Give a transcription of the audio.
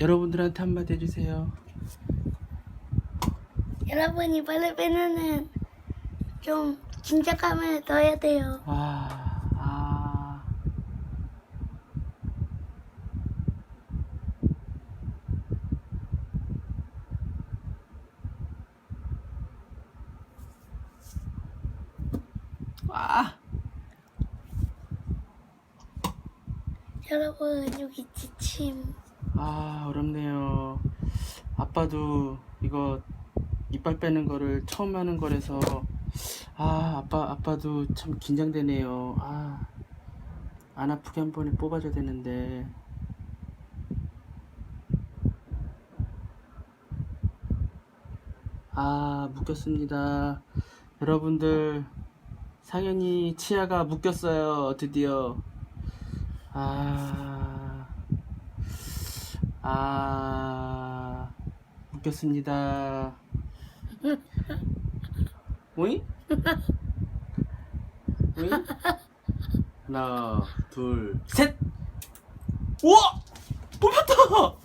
여러분들한테 한마디 해주세요. 여러분 이번에 빼면은 좀 긴장감을 넣어야 돼요. 아, 아. 아, 여러분 여기 지침. 아, 어렵네요. 아빠도 이거 이빨 빼는 거를 처음 하는 거라서 아, 아빠 아빠도 참 긴장되네요. 아, 안 아프게 한 번에 뽑아줘야 되는데. 아, 묶였습니다. 여러분들, 상현이 치아가 묶였어요. 드디어. 아, 아, 묶였습니다. 오이? 오이? 하나, 둘, 셋! 우와! 뽑혔다!